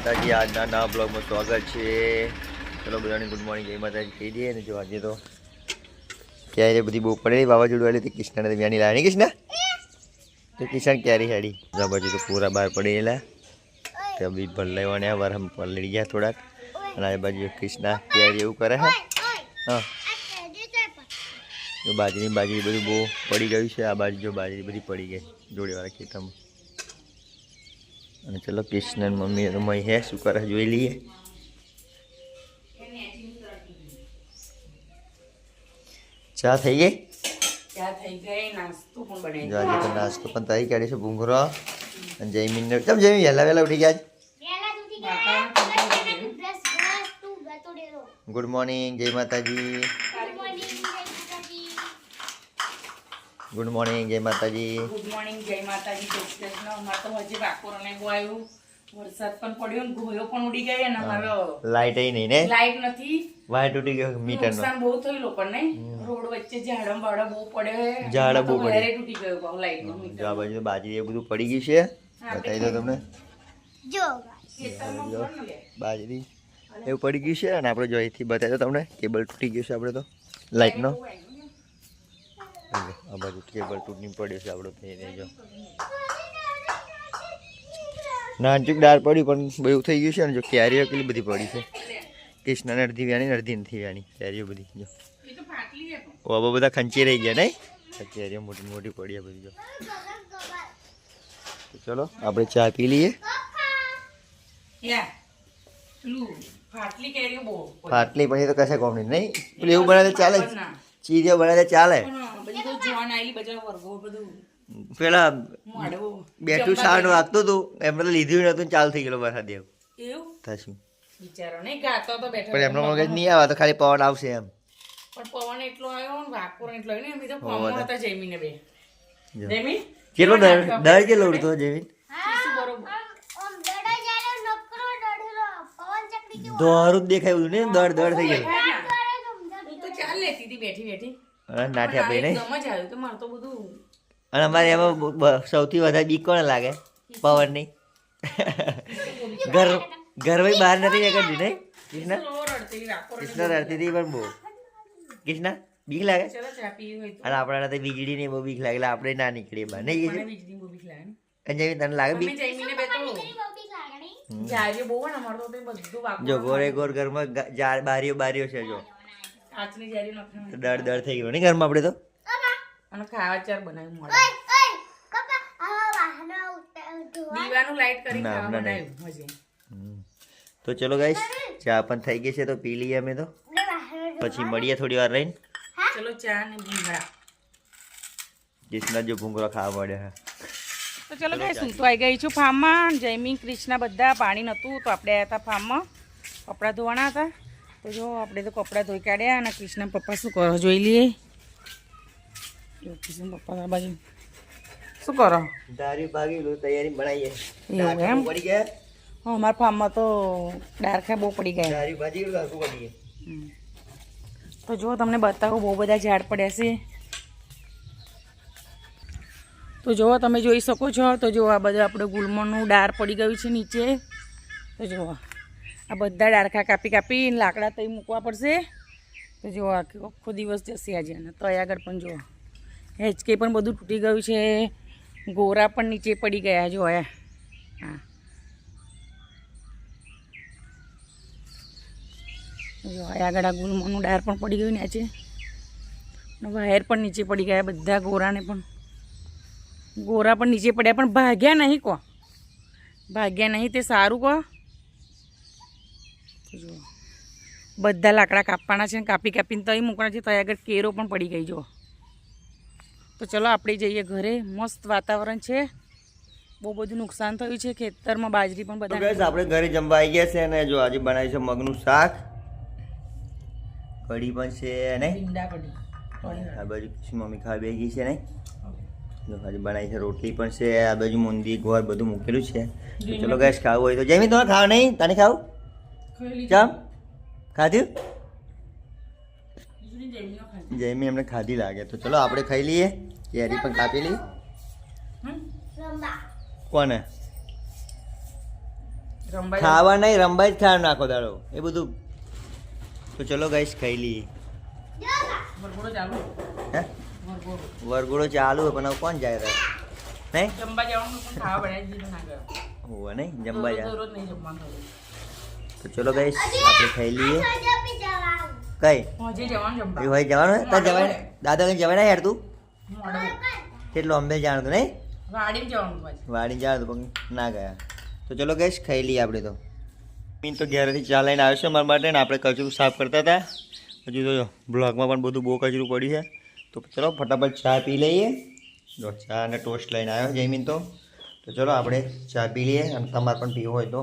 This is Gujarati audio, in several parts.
માતાજી, આજના નવા બ્લોગમાં સ્વાગત છે. ચલો બધાને ગુડ મોર્નિંગ જય માતાજી. કહી દઈએ ને જો આજે તો ક્યારે બધી બહુ પડેલી વાવાઝોડું આવેલી હતી. કૃષ્ણને વ્યાની લાવી. કૃષ્ણ? તો કિશન ક્યારે હેડી? બાજુ તો પૂરા બહાર પડેલા તો બી ભલ્લાવાને વરહમ પલળી ગયા થોડાક. અને આ બાજુ કૃષ્ણ ક્યારે એવું કરે, હે? હા. જો બાજરી બાજરી બધું બહુ પડી ગયું છે. આ બાજુ જો બાજરી બધી પડી ગઈ જોડેવાળા ખેતરમાં. અને ચલો કૃષ્ણ અને મમ્મી તો મય હે શું કરે જોઈ લઈએ. ચા થઈ ગઈ? ચા થઈ ગઈ નાસ્તો પણ બનાવી જો આજે તો નાસ્તો પણ તારી કાઢી છે ભૂંગરો અને જયમીન ચમ જયમી વહેલા વહેલા ઉઠી ગયા? ગુડ મોર્નિંગ જય માતાજી. ગુડ મોર્નિંગ જય માતાજી ગુડ મોર્નિંગ જય માતાજી જય શ્રી કૃષ્ણ. અમારે તો હજી વાકોરને ગોયું વરસાદ પણ પડ્યો ને ગોયો પણ ઉડી ગયો ને અમારો લાઈટ એ નહીં ને? લાઈટ નથી. વાયર તૂટી ગયો મીટરનો. નુકસાન બહુ થયું લોકોને. રોડ વચ્ચે ઝાડમ બાડા બહુ પડે ઝાડ બહુ પડે. તૂટી ગયો બહુ લાઈટનું જો આ બાજુ બાજરી એ બધું પડી ગયું છે. બતાવી દો તમને. જો. બાજરી. એવું પડી ગયું છે અને આપણે જોઈથી બતાવી દો તમને. કેબલ તૂટી ગયું છે આપણે તો. લાઇટનો આ બાજુ કેબલ તૂટી પડ્યું છે આપણો રહી જો. નાનચુક ડાળ પડી પણ બહુ થઈ ગયું છે ને જો કેરીઓ કેટલી બધી પડી છે. કૃષ્ણને અડધી વ્યાણી અડધી નથી વ્યાણી કેરીઓ બધી જો. આવા બધા ખંચી રહી ગયા નહીં? કેરીઓ મોટી મોટી પડી બધી જો. તો ચલો આપણે ચા પી લઈએ. ફાટલી પણ એ તો કશે કોમ નહીં પેલું એવું બનાવે તો ચાલે જ. ચીરીઓ બનાવે ચાલે. પેલા બેઠું સારું વાગતું હતું એમને તો લીધું નતું ચાલ ચાલુ થઈ ગયેલો વરસાદ એવું? થશું. બિચારો નહીં ગાતો તો બેઠો પણ એમનો મગજ નહીં આવે તો ખાલી પવન આવશે એમ. પણ પવન એટલો આવ્યો ને વાકોર એટલો આવ્યો ને એમ તો. હો, હતા જયમીને બે. જો. કેટલો દર દર કેટલો ઉડતો જમીન? દોરું જ દેખાય ને દડ દડ થઈ હતી બેઠી બેઠી. અને નાઠી આપણે નહીં. એકદમ આવ્યું તો મારે તો બધું અને અમારે એમાં સૌથી વધારે બીક કોને લાગે પવનની. ઘર ઘર ભાઈ બહાર નથી નીકળતી નહીં કૃષ્ણ? કૃષ્ણ રડતી હતી પણ બહુ. કૃષ્ણ બીક લાગે? ચલો ચા પીવી હોય તો. અને આપણા તો વીજળી ને બહુ બીક લાગે એટલે આપણે ના નીકળીએ બહાર. નહીં કીધું વીજળી બીક લાગે. ને. તને લાગે બીક? જો ગોરે ગોર ઘરમાં બારીઓ બારીઓ છે જો. કાચની જારી તો ડર દડ દડ થઈ ગયો. ને ઘરમાં આપણે તો? અને ખાવા ચાર બનાવ્યું મળે દીવાનું લાઈટ કરી ના, ખાવા બનાવ્યું મજે તો ચલો ગાઈસ ચા પણ થઈ ગઈ છે તો પી લઈએ અમે તો. પછી મળીએ થોડી વાર રહીને. ચલો ચા ને ભૂંગળા. કૃષ્ણ જો ભૂંગળો ખાવા પડે હા તો ચલો ગાઈસ હું તો આવી ગઈ છું ફાર્મમાં. જયમી કૃષ્ણ બધા. પાણી નહોતું તો આપણે આવ્યા હતા ફાર્મમાં. કપડાં ધોવાના હતા. તો જો આપણે તો કપડાં ધોઈ કાઢ્યા અને કૃષ્ણ પપ્પા શું કરો? જોઈ લઈએ. જો કૃષ્ણ પપ્પા આ બાજુ. શું કરો? દારૂ ભાગી લો તૈયારી બનાવીએ. એવું એમ? પડી ગયા? હા અમારા ફાર્મમાં તો ડારખા બહુ પડી ગયા. દારૂ ભાજી પડી ગયા તો જો તમને બતાવું બહુ બધા ઝાડ પડ્યા છે. તો જુઓ તમે જોઈ શકો છો. તો જુઓ આ બધા આપણે ગુલમણનું ડાર પડી ગયું છે નીચે. તો જુઓ આ બધા ડારખા કાપી કાપી લાકડા તઈ મૂકવા પડશે. તો જુઓ આખો દિવસ જશે આજે. અને તો આગળ પણ જુઓ હેચકે પણ બધું તૂટી ગયું છે. ગોરા પણ નીચે પડી ગયા જો હા. જો આગળ આ ગુલમોનું ડાર પણ પડી ગયું ને આજે. વાયર પણ નીચે પડી ગયા બધા ગોરાને પણ. ગોરા પણ નીચે પડ્યા પણ ભાગ્યા નહીં કો. ભાગ્યા નહીં તે સારું કહો તો જુઓ બધા લાકડા કાપવાના છે ને કાપી કાપીને તઈ મૂકવાના છે તો આગળ કેરો પણ પડી ગઈ જો. તો ચલો આપણે જઈએ ઘરે. મસ્ત વાતાવરણ છે. બહુ બધું નુકસાન થયું છે. ખેતરમાં બાજરી પણ બધા આપણે ઘરે જમવા આવી ગયા છે અને જો આજે બનાવ્યું છે મગનું શાક. કઢી પણ છે નહીં આ બાજુ પછી મમ્મી ખાવા બેસી ગઈ છે નહીં જો આજે બનાવી છે રોટલી પણ છે આ બાજુ મુંદી ગોળ બધું મૂકેલું છે. તો ચલો ગેસ ખાવું હોય તો. જેમી તમે ખાવ નહીં? તને ખાવું? ચમ? ખાધું? જયમી એમને ખાધી. લાગે. તો ચલો આપણે ખાઈ લઈએ. કેરી પણ કાપી લઈએ. કોને? ખાવા નહીં રંબા જ ખાવા નાખો દાડો. એ બધું. તો ચલો ગાઈશ ખાઈ લઈએ. વરઘોડો ચાલુ? હે? વરઘોડો. વરઘોડો ચાલુ હોય પણ કોણ જાય રહે નહીં જમવા જવાનું ખાવા બનાવી દીધું ના ગયો. હોવે નહીં જમવા જાય. નહીં જમવાનું. તો ચલો ગઈ આપણે ખાઈ લઈએ. કઈ? હોજે જવાનું જમવા. એ હોય જવાનું તાર જવાય? દાદા કઈ જવાય યાર તું? કેટલું અંબે જાણતું નહીં? જવાનું વાડી જાણ પણ ના ગયા. તો ચલો ગઈશ ખાઈ લઈએ આપણે તો. મીન તો ઘરેથી ચા લઈને આવ્યો છે મારા માટે ને આપણે કચરું સાફ કરતા હતા. હજુ તો જો બ્લોગમાં પણ બધું બહુ કચરું પડ્યું છે. તો ચલો ફટાફટ ચા પી લઈએ. જો ચા અને ટોસ્ટ લઈને આવ્યો જયમીન તો. તો ચલો આપણે ચા પી લઈએ અને તમારે પણ પીવો હોય તો.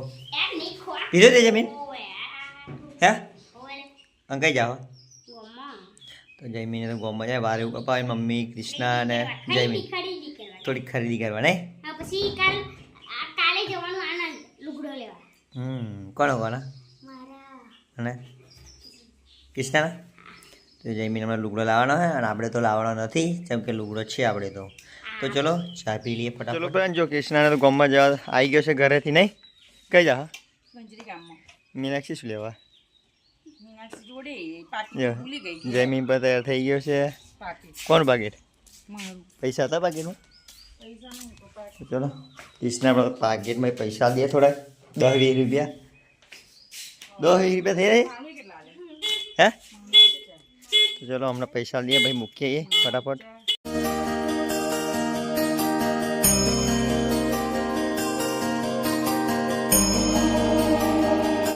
પીધો તે જમીન હે અંક કઈ જાઓ તો જયમીને તો ગોમાં જાય વારે પપ્પા મમ્મી કૃષ્ણા અને જયમીન થોડી ખરીદી કરવા ને પછી કાલ કાલે જવાનું આના લુગડો લેવા હમ કોણ કોણ અને ક્રિષ્નાના તો જયમીન હમણાં લુગડો લાવવાનો છે અને આપણે તો લાવવાનો નથી જેમ કે લુગડો છે આપણે તો તો ચલો ચા પી લઈએ ફટાફટ ચલો બેન જો કૃષ્ણાને તો ગોમાં જવા આવી ગયો છે ઘરેથી નહીં કઈ જા ગામમાં. મીનાક્ષી શું લેવા? મીનાક્ષી જોડે પાકી જો ભૂલી ગઈ. જયમીન પર તૈયાર થઈ ગયો છે. કોણ પાકીટ મારું. પૈસા હતા પાકીટમાં પૈસા નહીં તો ચલો કૃષ્ણા પાકીટમાં પૈસા દે થોડા દસ વીસ રૂપિયા. દસ વીસ રૂપિયા થઈ હે? તો ચલો હમણાં પૈસા લઈએ ભાઈ મૂકીએ ફટાફટ.